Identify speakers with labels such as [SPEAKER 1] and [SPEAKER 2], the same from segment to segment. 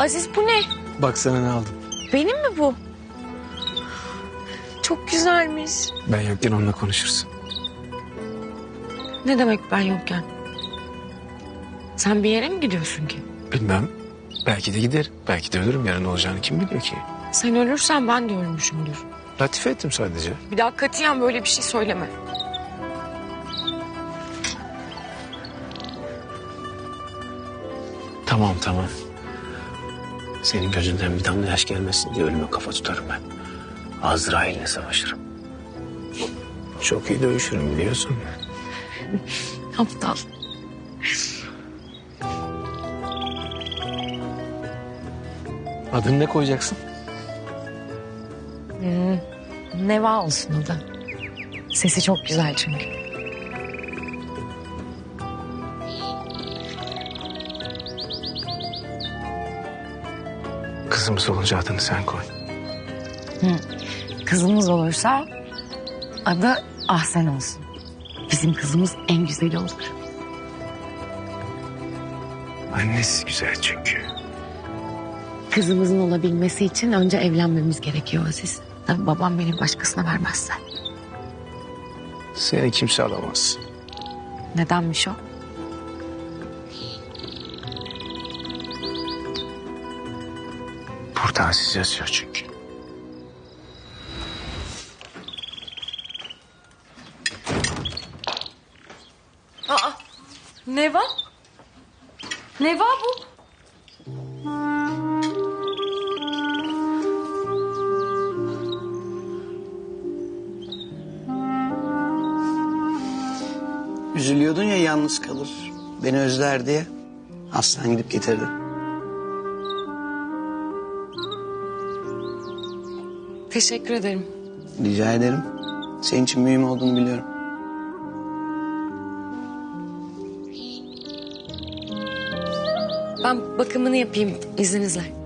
[SPEAKER 1] Aziz bu ne?
[SPEAKER 2] Bak sana ne aldım.
[SPEAKER 1] Benim mi bu? Çok güzelmiş.
[SPEAKER 2] Ben yokken onunla konuşursun.
[SPEAKER 1] Ne demek ben yokken? Sen bir yere mi gidiyorsun ki?
[SPEAKER 2] Bilmem. Belki de gider. Belki de ölürüm. Yarın olacağını kim biliyor ki?
[SPEAKER 1] Sen ölürsen ben de ölmüşümdür.
[SPEAKER 2] Latife ettim sadece.
[SPEAKER 1] Bir daha katiyen böyle bir şey söyleme.
[SPEAKER 2] Tamam tamam. Senin gözünden bir damla yaş gelmesin diye ölüme kafa tutarım ben. Azrail'le savaşırım. Çok iyi dövüşürüm biliyorsun.
[SPEAKER 1] Aptal.
[SPEAKER 2] Adını ne koyacaksın?
[SPEAKER 1] Neva olsun da. Sesi çok güzel çünkü.
[SPEAKER 2] Kızımız olunca adını sen koy.
[SPEAKER 1] Kızımız olursa adı Ahsen olsun. Bizim kızımız en güzeli olur.
[SPEAKER 2] Annesi güzel çünkü.
[SPEAKER 1] Kızımızın olabilmesi için önce evlenmemiz gerekiyor Aziz. Tabii babam beni başkasına vermezse.
[SPEAKER 2] Seni kimse alamaz.
[SPEAKER 1] Nedenmiş o?
[SPEAKER 2] Aziz yazıyor çünkü.
[SPEAKER 1] Aa, Neva? Neva bu.
[SPEAKER 3] Üzülüyordun ya yalnız kalır. Beni özler diye. Aslan gidip getirdi.
[SPEAKER 1] Teşekkür ederim.
[SPEAKER 3] Rica ederim. Senin için mühim olduğunu biliyorum.
[SPEAKER 1] Ben bakımını yapayım izninizle.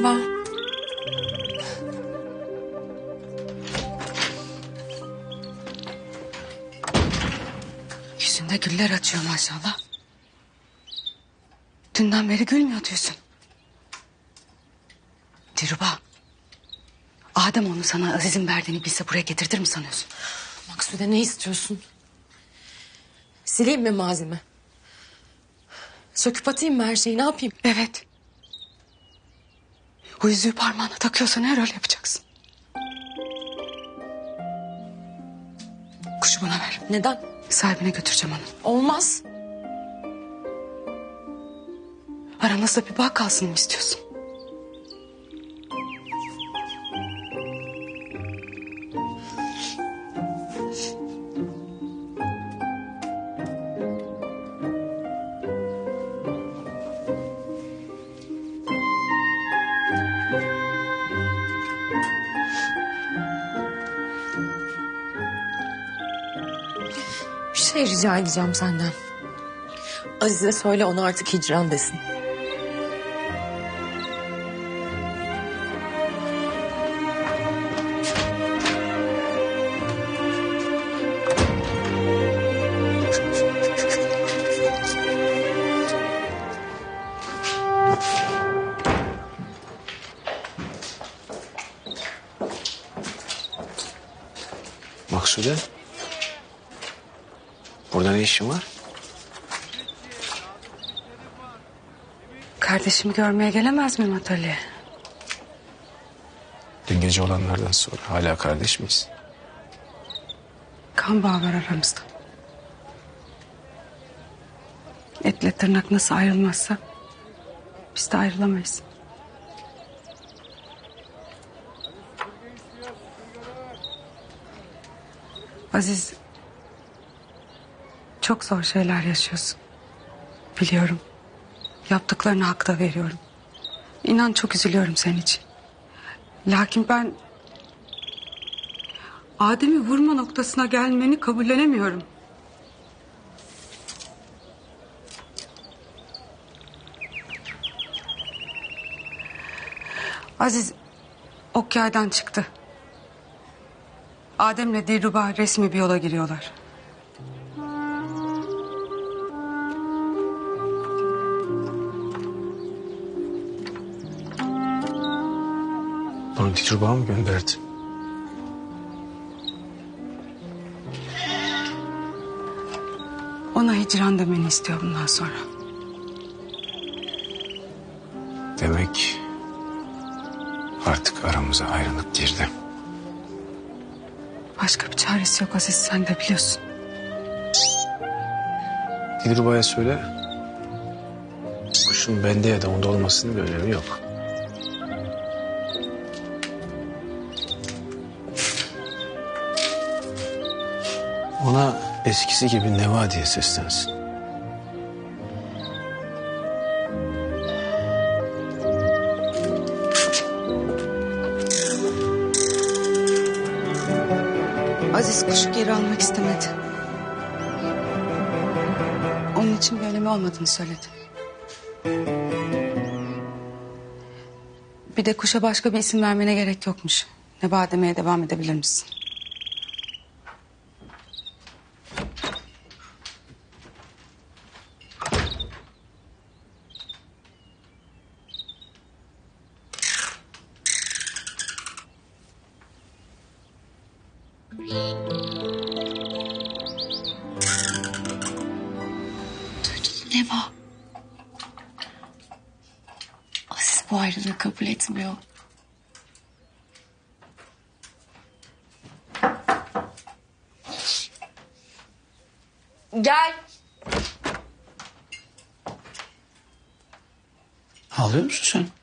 [SPEAKER 1] Neva.
[SPEAKER 4] Yüzünde güller açıyor maşallah. Dünden beri gülmüyor diyorsun. Dilruba. Adem onu sana Aziz'in verdiğini bilse buraya getirtir mi sanıyorsun?
[SPEAKER 1] Maksude ne istiyorsun? Sileyim mi malzeme? Söküp atayım mı her şeyi ne yapayım?
[SPEAKER 4] Evet. O yüzüğü parmağına takıyorsan öyle yapacaksın. Kuşu bana ver.
[SPEAKER 1] Neden?
[SPEAKER 4] Sahibine götüreceğim onu.
[SPEAKER 1] Olmaz.
[SPEAKER 4] Aranızda bir bağ kalsın mı istiyorsun?
[SPEAKER 1] Şey rica edeceğim senden. Azize söyle ona artık hicran desin.
[SPEAKER 2] Maksude. Burada ne işin var?
[SPEAKER 4] Kardeşimi görmeye gelemez miyim atölyeye?
[SPEAKER 2] Dün gece olanlardan sonra hala kardeş miyiz?
[SPEAKER 4] Kan bağı var aramızda. Etle tırnak nasıl ayrılmazsa biz de ayrılamayız. Aziz çok zor şeyler yaşıyorsun. Biliyorum. Yaptıklarını hakta veriyorum. İnan çok üzülüyorum senin için. Lakin ben Adem'i vurma noktasına gelmeni kabullenemiyorum. Aziz ok yaydan çıktı. Adem'le Dilruba resmi bir yola giriyorlar.
[SPEAKER 2] Dilruba mı gönderdi?
[SPEAKER 4] Ona hicran demeni istiyor bundan sonra.
[SPEAKER 2] Demek artık aramıza ayrılık girdi.
[SPEAKER 4] Başka bir çaresi yok Aziz sen de biliyorsun.
[SPEAKER 2] Dilruba'ya söyle. Kuşun bende ya da onda olmasının bir önemi yok. Ona eskisi gibi Neva diye seslensin.
[SPEAKER 4] Aziz kuşu geri almak istemedi. Onun için bir önemi olmadığını söyledi. Bir de kuşa başka bir isim vermene gerek yokmuş. Neba demeye devam edebilir misin?
[SPEAKER 1] Neva. Aziz bu ayrılığı kabul etmiyor. Gel.
[SPEAKER 3] Ağlıyor musun sen?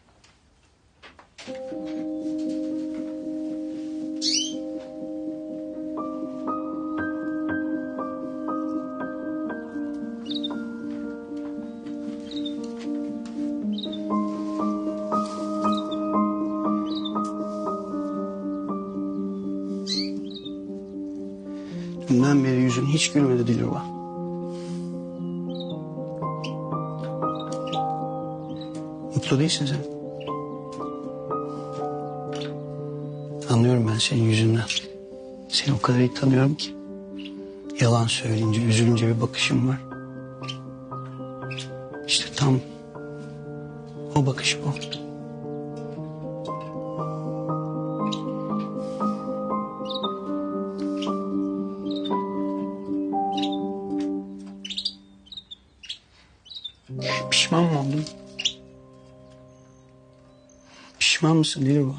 [SPEAKER 3] Dünden beri yüzün hiç gülmedi Dilruba. Mutlu değilsin sen. Anlıyorum ben senin yüzünden. Seni o kadar iyi tanıyorum ki. Yalan söyleyince, üzülünce bir bakışım var. İşte tam o bakış bu. Pişman mısın Dilruba?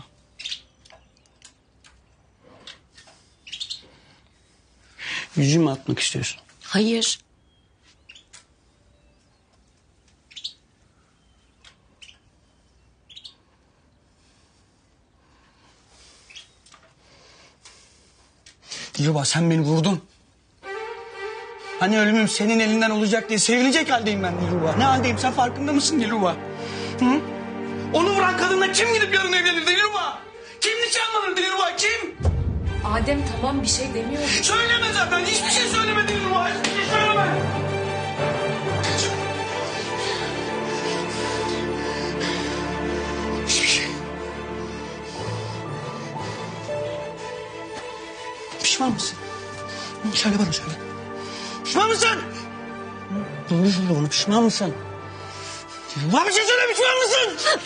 [SPEAKER 3] Yüzümü atmak istiyorsun.
[SPEAKER 1] Hayır.
[SPEAKER 3] Dilruba sen beni vurdun. Hani ölümüm senin elinden olacak diye sevinecek haldeyim ben Dilruba. Ne haldeyim sen farkında mısın Dilruba? Hı? Onu vuran kadınla kim gidip yarın evlenir Dilruba? Kim nişanlanır Dilruba kim?
[SPEAKER 1] Adem tamam bir şey demiyorum.
[SPEAKER 3] Söyleme zaten hiçbir şey söyleme Dilruba hiçbir şey söyleme. Hiçbir şey. Pişman mısın? Söyle bana söyle. Pişman mısın? Doğru söyle bana pişman mısın? Bana bir şey söyle pişman mısın?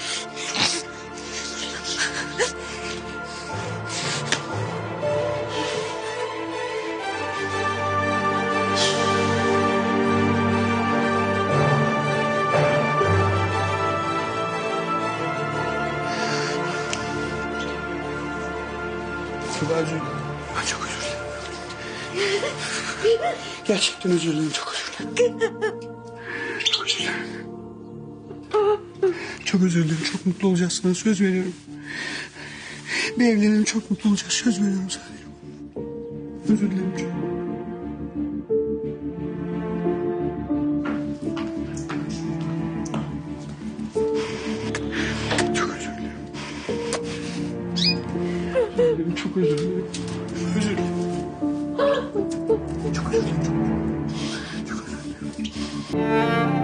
[SPEAKER 3] Tuba'cığım ben çok özür dilerim. Gerçekten özür dilerim çok özür dilerim. Çok özür dilerim. Çok özür dilerim çok mutlu olacağız sana söz veriyorum. Bir evlenelim çok mutlu olacağız söz veriyorum sana. Özür dilerim çok. Çok özür dilerim. Çok özür dilerim. Özür dilerim. özür dilerim. Çok özür dilerim.